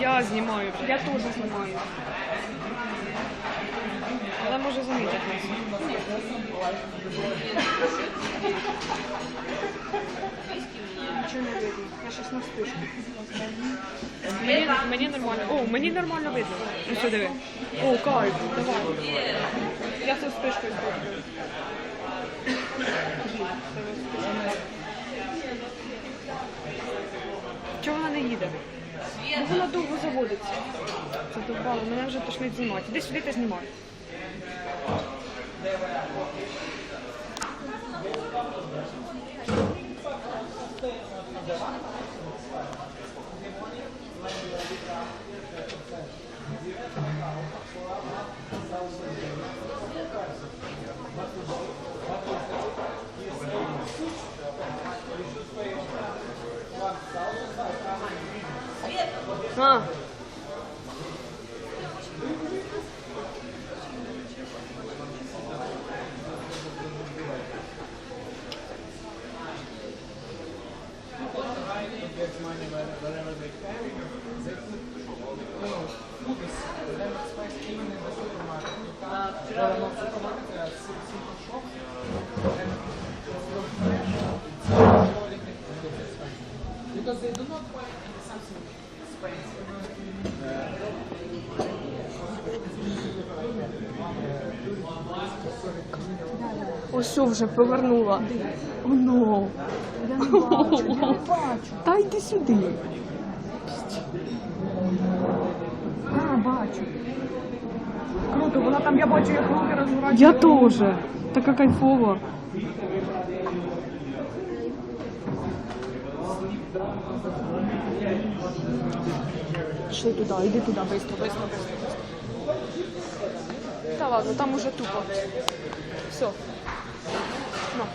Я знімаю. Я теж знімаю. Але може замітять нас. Нічого не видно. Я щас на вспишку. Мені, мені нормально. О, мені нормально видно. Ну що диви. О, кайф, давай. Я це вспишкою зроблю. Чого вона не їде? Ну вона довго заводиться. Задовбала, мене вже тошнить знімати. Іди сюди та знімай. А. Ось вже повернула. Оно. Я не бачу, я не бачу. Та йди сюди. А, бачу. Круто, вона там, я бачу, як руки розворачує. Я теж. Така кайфова. Пішли туди, йди туди, быстро, быстро, Да ладно, там уже тупо. Все. На.